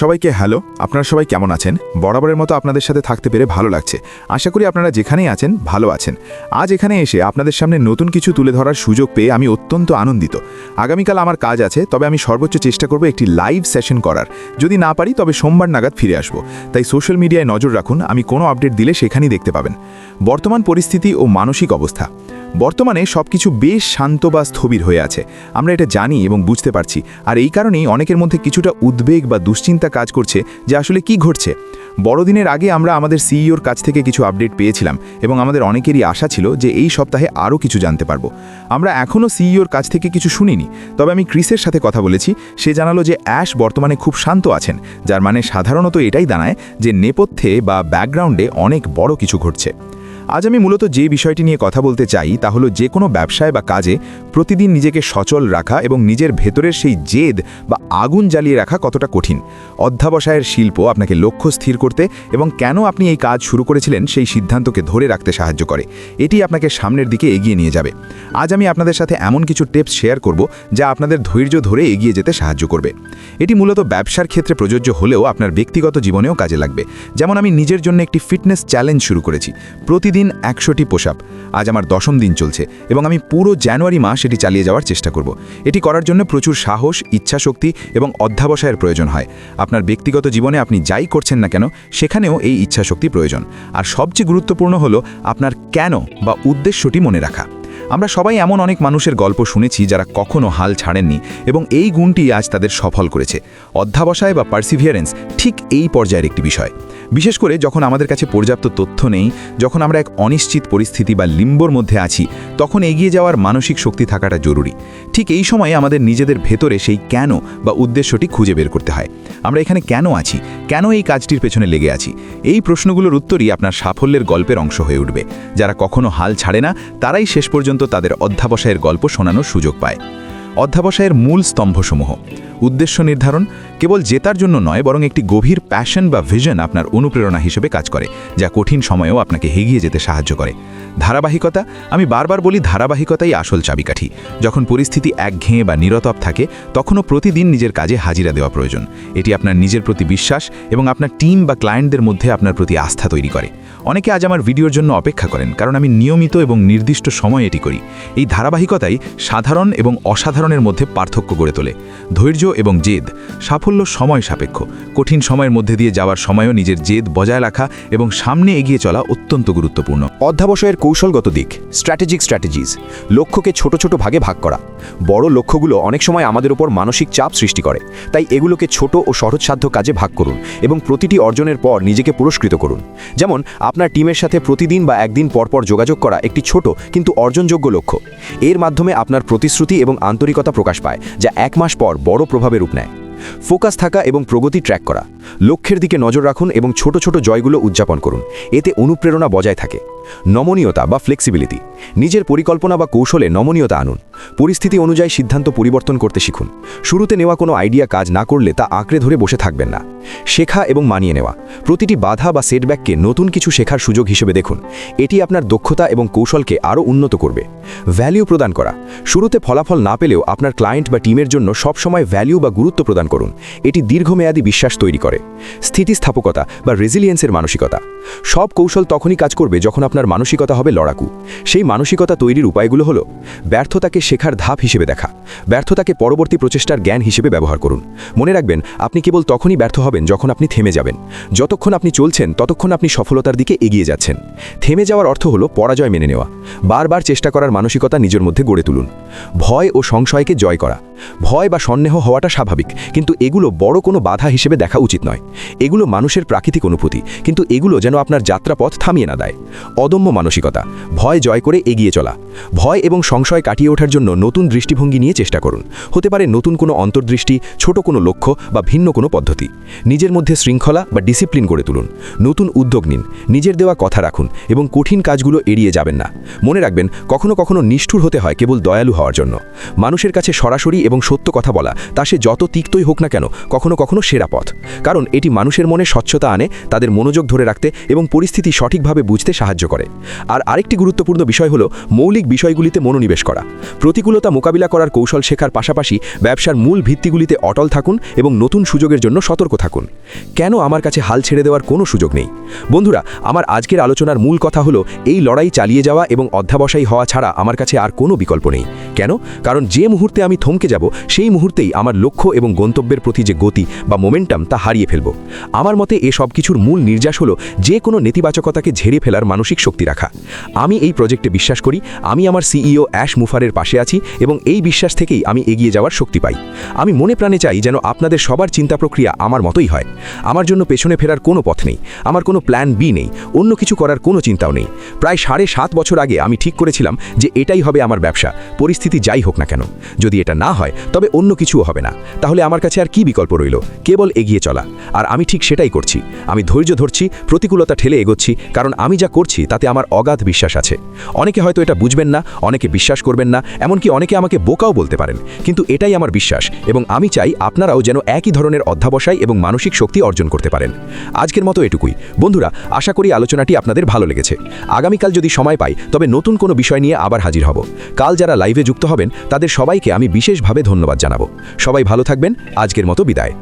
সবাইকে হ্যালো, আপনারা সবাই কেমন আছেন? বরাবরের মতো আপনাদের সাথে থাকতে পেরে ভালো লাগছে। আশা করি আপনারা যেখানেই আছেন, ভালো আছেন। আজ এখানে এসে আপনাদের সামনে নতুন কিছু তুলে ধরার সুযোগ পেয়ে আমি অত্যন্ত আনন্দিত। আগামীকাল আমার কাজ আছে, তবে আমি সর্বোচ্চ চেষ্টা করব একটি লাইভ সেশন করার। যদি না পারি, তবে সোমবার নাগাদ ফিরে আসব। তাই সোশ্যাল মিডিয়ায় নজর রাখুন, আমি কোনো আপডেট দিলে সেখানেই দেখতে পাবেন। বর্তমান পরিস্থিতি ও মানসিক অবস্থা। বর্তমানে সবকিছু বেশ শান্ত বা স্থবির হয়ে আছে। আমরা এটা জানি এবং বুঝতে পারছি। আর এই কারণেই অনেকের মধ্যে কিছুটা উদ্বেগ বা দুশ্চিন্তা কাজ করছে যে আসলে কি ঘটছে। বড়দিনের আগে আমরা আমাদের সিইওর কাছ থেকে কিছু আপডেট পেয়েছিলাম এবং আমাদের অনেকেরই আশা ছিল যে এই সপ্তাহে আরও কিছু জানতে পারব। আমরা এখনও সিইওর কাছ থেকে কিছু শুনিনি। তবে আমি ক্রিসের সাথে কথা বলেছি। সে জানালো যে অ্যাশ বর্তমানে খুব শান্ত আছেন। যার মানে সাধারণত এটাই দাঁড়ায় যে নেপথ্যে বা ব্যাকগ্রাউন্ডে অনেক বড় কিছু ঘটছে। আজ আমি মূলত যে বিষয়টি নিয়ে কথা বলতে চাই তা হলো যে কোনো ব্যবসায় বা কাজে প্রতিদিন নিজেকে সচল রাখা এবং নিজের ভেতরের সেই জেদ বা আগুন জ্বালিয়ে রাখা কতটা কঠিন। অধ্যাবসায়ের শিল্প আপনাকে লক্ষ্য স্থির করতে এবং কেন আপনি এই কাজ শুরু করেছিলেন সেই সিদ্ধান্তকে ধরে রাখতে সাহায্য করে। এটি আপনাকে সামনের দিকে এগিয়ে নিয়ে যাবে। আজ আমি আপনাদের সাথে এমন কিছু টিপস শেয়ার করব যা আপনাদের ধৈর্য ধরে এগিয়ে যেতে সাহায্য করবে। এটি মূলত ব্যবসার ক্ষেত্রে প্রযোজ্য হলেও আপনার ব্যক্তিগত জীবনেও কাজে লাগবে। যেমন আমি নিজের জন্য একটি ফিটনেস চ্যালেঞ্জ শুরু করেছি। প্রতিদিন একশোটি পোশাপ আজ আমার দশম দিন চলছে এবং আমি পুরো জানুয়ারি মাস এটি চালিয়ে যাওয়ার চেষ্টা করব। এটি করার জন্য প্রচুর সাহস, ইচ্ছাশক্তি এবং অধ্যাবসায়ের প্রয়োজন হয়। আপনার ব্যক্তিগত জীবনে আপনি যাই করছেন না কেন, সেখানেও এই ইচ্ছাশক্তি প্রয়োজন। আর সবচেয়ে গুরুত্বপূর্ণ হলো আপনার কেন বা উদ্দেশ্যটি মনে রাখা। আমরা সবাই এমন অনেক মানুষের গল্প শুনেছি যারা কখনো হাল ছাড়েননি এবং এই গুণটি আজ তাদের সফল করেছে। অধ্যাবসায় বা পার্সিভিয়ারেন্স ঠিক এই পর্যায়ের একটি বিষয়। বিশেষ করে যখন আমাদের কাছে পর্যাপ্ত তথ্য নেই, যখন আমরা এক অনিশ্চিত পরিস্থিতি বা লিম্বর মধ্যে আছি, তখন এগিয়ে যাওয়ার মানসিক শক্তি থাকাটা জরুরি। ঠিক এই সময়ে আমাদের নিজেদের ভেতরে সেই কেন বা উদ্দেশ্যটি খুঁজে বের করতে হয়। আমরা এখানে কেন আছি? কেন এই কাজটির পেছনে লেগে আছি? এই প্রশ্নগুলোর উত্তরই আপনার সাফল্যের গল্পের অংশ হয়ে উঠবে। যারা কখনো হাল ছাড়ে না, তারাই শেষ পর্যন্ত তাদের অধ্যাবসায়ের গল্প শোনানোর সুযোগ পায়। অধ্যাবসায়ের মূল স্তম্ভসমূহ। উদ্দেশ্য নির্ধারণ কেবল জেতার জন্য নয়, বরং একটি গভীর প্যাশন বা ভিশন আপনার অনুপ্রেরণা হিসেবে কাজ করে, যা কঠিন সময়েও আপনাকে এগিয়ে যেতে সাহায্য করে। ধারাবাহিকতা? আমি বারবার বলি ধারাবাহিকতাই আসল চাবিকাঠি। যখন পরিস্থিতি একঘেয়ে বা নিরতপ থাকে, তখনও প্রতিদিন নিজের কাজে হাজিরা দেওয়া প্রয়োজন। এটি আপনার নিজের প্রতি বিশ্বাস এবং আপনার টিম বা ক্লায়েন্টদের মধ্যে আপনার প্রতি আস্থা তৈরি করে। অনেকে আজ আমার ভিডিওর জন্য অপেক্ষা করেন, কারণ আমি নিয়মিত এবং নির্দিষ্ট সময় এটি করি। এই ধারাবাহিকতাই সাধারণ এবং অসাধারণের মধ্যে পার্থক্য গড়ে তোলে। ধৈর্য এবং জেদ, সাফল্য সময় সাপেক্ষ। কঠিন সময়ের মধ্যে দিয়ে যাওয়ার সময়ও নিজের জেদ বজায় রাখা এবং সামনে এগিয়ে চলা অত্যন্ত গুরুত্বপূর্ণ। অধ্যাবসায়ের কৌশলগত দিক স্ট্র্যাটেজিক স্ট্র্যাটেজিজ লক্ষ্যকে ছোট ছোট ভাগে ভাগ করা। বড় লক্ষ্যগুলো অনেক সময় আমাদের উপর মানসিক চাপ সৃষ্টি করে। তাই এগুলোকে ছোট ও সহজসাধ্য কাজে ভাগ করুন এবং প্রতিটি অর্জনের পর নিজেকে পুরস্কৃত করুন। যেমন, আপনার টিমের সাথে প্রতিদিন বা একদিন পরপর যোগাযোগ করা একটি ছোট কিন্তু অর্জনযোগ্য লক্ষ্য। এর মাধ্যমে আপনার প্রতিশ্রুতি এবং আন্তরিকতা প্রকাশ পায়, যা এক মাস পর বড় প্রভাবে রূপ নেয়। ফোকাস থাকা এবং প্রগতি ট্র্যাক করা। লক্ষ্যের দিকে নজর রাখুন এবং ছোট ছোট জয়গুলো উদযাপন করুন। এতে অনুপ্রেরণা বজায় থাকে। নমনীয়তা বা ফ্লেক্সিবিলিটি নিজের পরিকল্পনা বা কৌশলে নমনীয়তা আনুন। পরিস্থিতি অনুযায়ী সিদ্ধান্ত পরিবর্তন করতে শিখুন। শুরুতে নেওয়া কোনো আইডিয়া কাজ না করলে তা আঁকড়ে ধরে বসে থাকবেন না। শেখা এবং মানিয়ে নেওয়া। প্রতিটি বাধা বা সেটব্যাককে নতুন কিছু শেখার সুযোগ হিসেবে দেখুন। এটি আপনার দক্ষতা এবং কৌশলকে আরও উন্নত করবে। ভ্যালিউ প্রদান করা। শুরুতে ফলাফল না পেলেও আপনার ক্লায়েন্ট বা টিমের জন্য সবসময় ভ্যালিউ বা গুরুত্ব প্রদান করুন। এটি দীর্ঘমেয়াদী বিশ্বাস তৈরি করে। স্থিতিস্থাপকতা বা রেজিলিয়েন্সের মানসিকতা। সব কৌশল তখনই কাজ করবে যখন আপনার মানসিকতা হবে লড়াকু। সেই মানসিকতা তৈরির উপায়গুলো হলো, ব্যর্থতাকে শেখার ধাপ হিসেবে দেখা। ব্যর্থতাকে পরবর্তী প্রচেষ্টার জ্ঞান হিসেবে ব্যবহার করুন। মনে রাখবেন, আপনি কেবল তখনই ব্যর্থ হবেন যখন আপনি থেমে যাবেন। যতক্ষণ আপনি চলছেন, ততক্ষণ আপনি সফলতার দিকে এগিয়ে যাচ্ছেন। থেমে যাওয়ার অর্থ হলো পরাজয় মেনে নেওয়া। বারবার চেষ্টা করার মানসিকতা নিজের মধ্যে গড়ে তুলুন। ভয় ও সংশয়কে জয় করা। ভয় বা সন্দেহ হওয়াটা স্বাভাবিক, কিন্তু এগুলো বড় কোনো বাধা হিসেবে দেখা উচিত নয়। এগুলো মানুষের প্রাকৃতিক অনুভূতি, কিন্তু এগুলো যেন আপনার যাত্রাপথ থামিয়ে না দেয়। অদম্য মানসিকতা, ভয় জয় করে এগিয়ে চলা, ভয় এবং সংশয় কাটিয়ে ওঠার জন্য নতুন দৃষ্টিভঙ্গি নিয়ে চেষ্টা করুন। হতে পারে নতুন কোনো অন্তর্দৃষ্টি, ছোট কোনো লক্ষ্য বা ভিন্ন কোনো পদ্ধতি। নিজের মধ্যে শৃঙ্খলা বা ডিসিপ্লিন গড়ে তুলুন। নতুন উদ্যোগ নিন, নিজের দেওয়া কথা রাখুন এবং কঠিন কাজগুলো এড়িয়ে যাবেন না। মনে রাখবেন, কখনো কখনো নিষ্ঠুর হতে হয় কেবল দয়ালু হওয়ার জন্য। মানুষের কাছে সরাসরি এবং সত্য কথা বলা, তা সে যত তিক্তই হোক না কেন, কখনো কখনো সেরা পথ। কারণ এটি মানুষের মনে স্বচ্ছতা আনে, তাদের মনোযোগ ধরে রাখতে এবং পরিস্থিতি সঠিকভাবে বুঝতে সাহায্য করে। আর আরেকটি গুরুত্বপূর্ণ বিষয় হলো মৌলিক বিষয়গুলিতে মনোনিবেশ করা। প্রতিকূলতা মোকাবিলা করার কৌশল শেখার পাশাপাশি ব্যবসার মূল ভিত্তিগুলিতে অটল থাকুন এবং নতুন সুযোগের জন্য সতর্ক থাকুন। কেন আমার কাছে হাল ছেড়ে দেওয়ার কোনো সুযোগ নেই? বন্ধুরা, আমার আজকের আলোচনার মূল কথা হলো, এই লড়াই চালিয়ে যাওয়া এবং অধ্যাবসায়ী হওয়া ছাড়া আমার কাছে আর কোনো বিকল্প নেই। কেন? কারণ যে মুহূর্তে আমি থমকে যাব, সেই মুহূর্তেই আমার লক্ষ্য এবং গন্তব্যের প্রতি যে গতি বা মোমেন্টাম তা হারিয়ে ফেলব। আমার মতে এ সব কিছুর মূল নির্যাস হলো যে কোনো নেতিবাচকতাকে ঝেড়ে ফেলার মানসিক শক্তি রাখা। আমি এই প্রজেক্টে বিশ্বাস করি, আমি আমার সিইও অ্যাশ মুফারের পাশে আছি এবং এই বিশ্বাস থেকেই আমি এগিয়ে যাওয়ার শক্তি পাই। আমি মনে প্রাণে চাই যেন আপনাদের সবার চিন্তা প্রক্রিয়া আমার মতোই হয়। আমার জন্য পেছনে ফেরার কোনো পথ নেই, আমার কোনো প্ল্যান বি নেই, অন্য কিছু করার কোনো চিন্তাও নেই। প্রায় সাড়ে সাত বছর আগে আমি ঠিক করেছিলাম যে এটাই হবে আমার ব্যবসা পরিস্থিতি যাই হোক না কেন, যদি এটা না হয়, তবে অন্য কিছুও হবে না। তাহলে আমার কাছে আর কি বিকল্প রইল? কেবল এগিয়ে চলা। আর আমি ঠিক সেটাই করছি। আমি ধৈর্য ধরছি, প্রতিকূলতা ঠেলে এগোচ্ছি, কারণ আমি যা করছি তাতে আমার অগাধ বিশ্বাস আছে। অনেকে হয়তো এটা বুঝবেন না, অনেকে বিশ্বাস করবেন না, এমনকি অনেকে আমাকে বোকাও বলতে পারেন। কিন্তু এটাই আমার বিশ্বাস, এবং আমি চাই আপনারাও যেন একই ধরনের অধ্যাবসায় এবং মানসিক শক্তি অর্জন করতে পারেন। আজকের মতো এটুকুই। বন্ধুরা, আশা করি আলোচনাটি আপনাদের ভালো লেগেছে। আগামীকাল যদি সময় পাই, তবে নতুন কোনো বিষয় নিয়ে আবার হাজির হব। কাল যারা লাইভে যুক্ত হবেন তাদের সবাইকে আমি বিশেষভাবে ধন্যবাদ জানাব। সবাই ভালো থাকবেন আজকের মতো বিদায়।